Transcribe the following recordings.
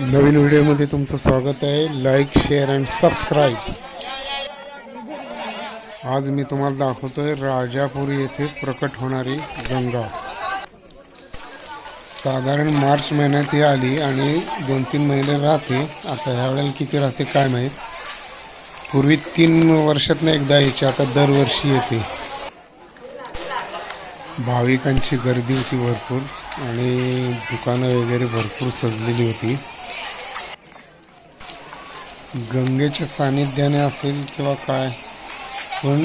नवीन व्हिडिओमध्ये तुमचं स्वागत आहे. लाईक शेअर अँड सबस्क्राईब आज मी तुम्हाला दाखवतोय राजापूर येथे प्रकट होणारी गंगा. साधारण मार्च महिन्यात ही आली आणि दोन तीन महिने राहते. आता ह्या वेळेला किती राहते काय माहीत? पूर्वी तीन वर्षातनं एकदा यायची आता दरवर्षी येते. भाविकांची गर्दी होती भरपूर आणि दुकानं वगैरे भरपूर सजलेली होती. गंगेच्या सानिध्याने असेल किंवा काय पण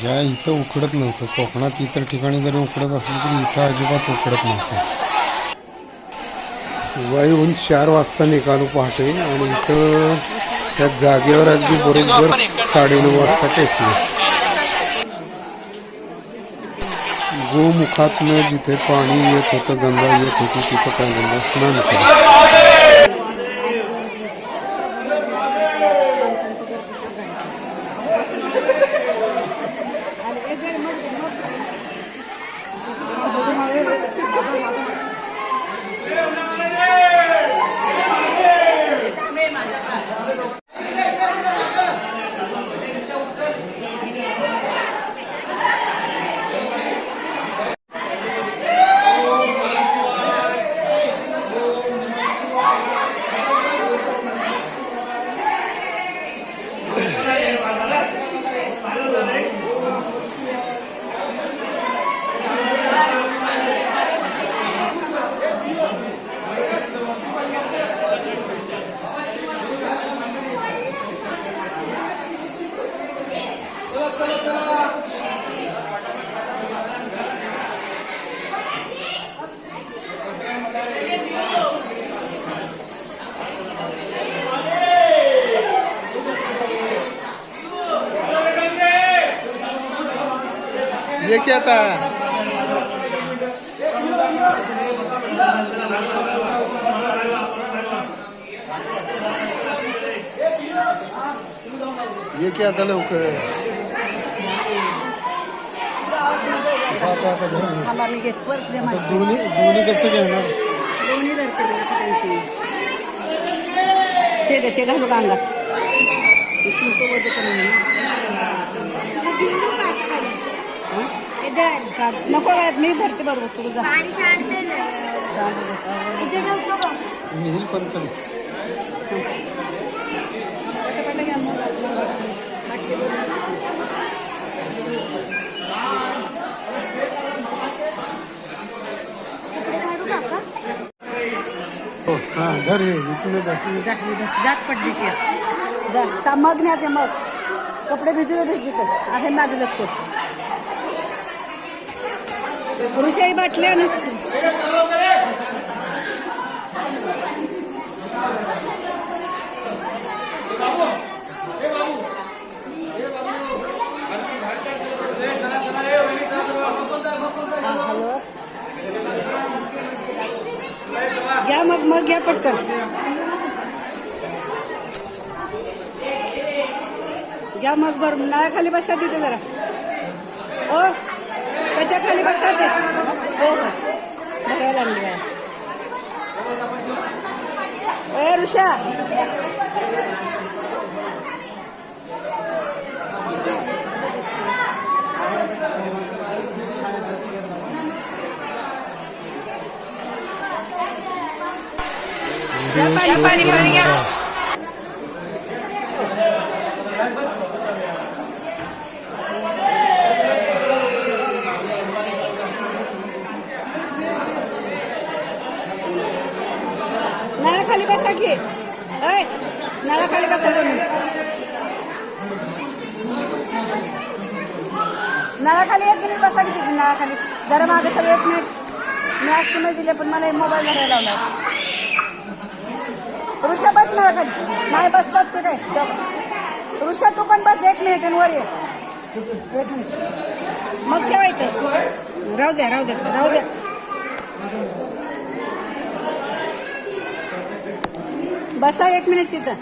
ज्या इथं उकडत नव्हतं. कोकणात इतर ठिकाणी जरी उकडत असेल तरी इथं अजिबात उकडत नव्हतं. वाईहून चार वाजता निघालो पहाटे आणि इथं त्या जागेवर अगदी बरोबर साडेनऊ वाजता टेसले गोमुखातनं जिथे पाणी येत होतं गंगा येत होती तिथं काय गंगा स्नान केलं. ये क्या था? ये क्या था लवकर आता आता आता मला. दोन्ही दोन्ही कसं घेणार? दोन्ही धरते आता ते घालू का ते तुमचं वजन कमी नको काय मी भरते बरोबर जा. मग. बाटली भरून. हो हां हे इकडे दाखव जात पडलीशी. जा ता मग न्या ते मग. कपडे भिजू दे भिजू आहे माझं लक्ष. ऋषाई बाटल्या आणि हॅलो घ्या मग मग घ्या पटकन. घ्या मग बर नळाखाली बसा तिथे जरा. हो त्याच्याखाली बसा ते हो हो भरायला लागली आहे. ए ऋषा घ्या पाणी पाणी पाणी घ्या नळाखाली बसा की. ऐ नळाखाली बसा तुम्ही नळाखाली एक मिनिट बसा की नळाखाली जरा मागे तर एक मिनिट. मी आस्तीमध्ये दिले पण मला मोबाईल धरायला लावला ऋषा बस नळाखाली नाही बसतात ते काय. तेव्हा. ऋषा तू पण बस एक मिनिट आणि वर ये. एक मिनिट. मग ठेवायचं. राहू द्या राहू द्या. राहू द्या. बसा एक मिनिट तिथं.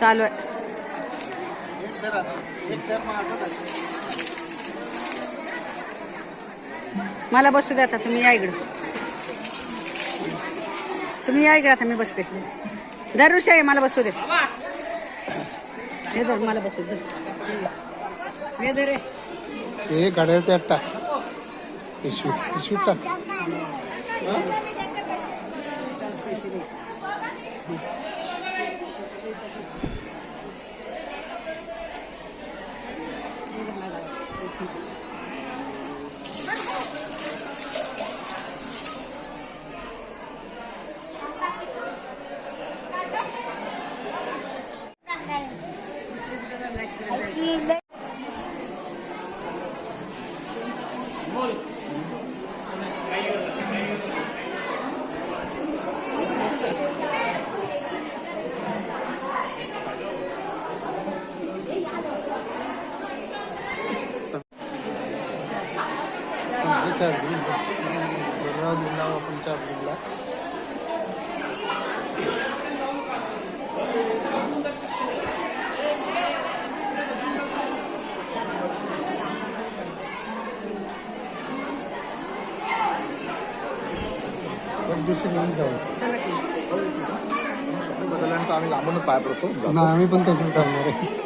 चालू आहे. मला बसू द्या आता तुम्ही या इकडं. तुम्ही या इकडं आता मी बसते. दरवर्षी आहे मला बसू दे. मला बसू दे. रे. हे गाड्या त्यात टाक पिशवीत पिशवीत टाक. दिवशी घेऊन जाऊ बदलल्यानंतर आम्ही लांबून पाय पडतो ना आम्ही पण तसंच करणार आहे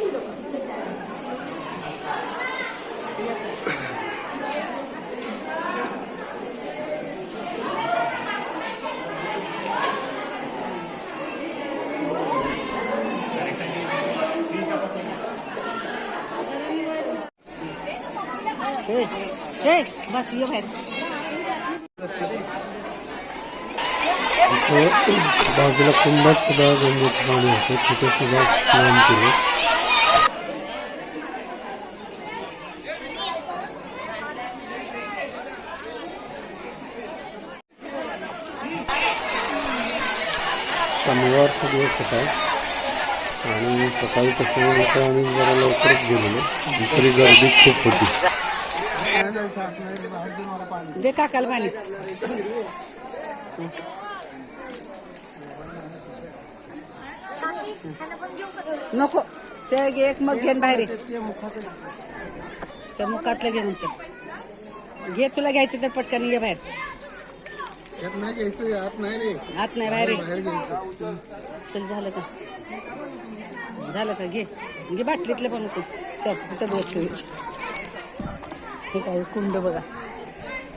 ए, ए, बस ये बाजूला कुंभात सुद्धा गंगेचं पाणी होतं तिथे सुद्धा स्नान केलं. शनिवारचा दिवस होता. आणि सकाळी कसं इथं आम्ही जरा लवकरच गेलेलो. तरी गर्दी खूप होती. दे काकाला पाणी. नको. ते एक मग घेऊन बाहेर. त्या मुखातलं घेऊन चल घे तुला घ्यायचं तर पटकन ये बाहेर. यात नाही घ्यायचं आत नाही रे. आत नाही बाहेर घ्यायचं. चल झालं का? झालं का? घे. घे बाटलीतलं पण नको त्या कुठं बसतो हे काय कुंड बघा.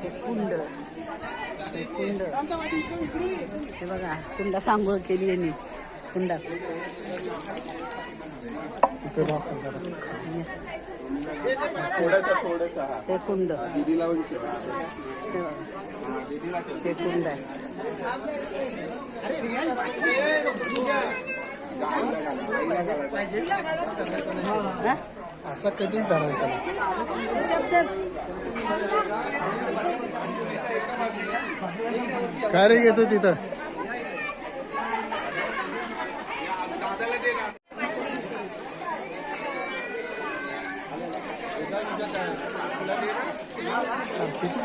हे कुंड. कुंड. हे बघा कुंडा सांगोळ केली यांनी. दाखव. जरा. हे. कुंड. हे कुंड आहे? असा कधीच धरायचा काय रे घेतो तिथं?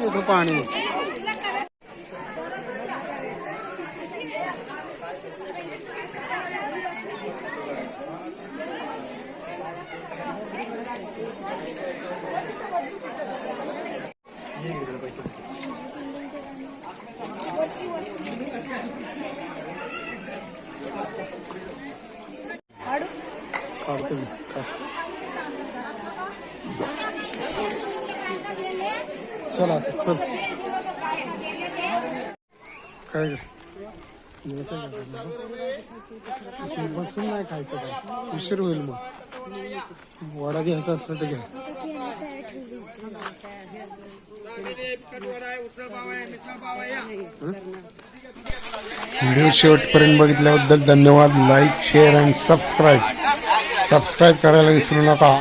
घेतो पाणी. काढतो मी. चल आता चल. काय बसून नाही खायचं काय? उशीर होईल मग. वडा घ्यायचा असला तर घ्या व्हिडिओ शेवटपर्यंत बघितल्याबद्दल धन्यवाद. Like share and subscribe subscribe करायला विसरू नका.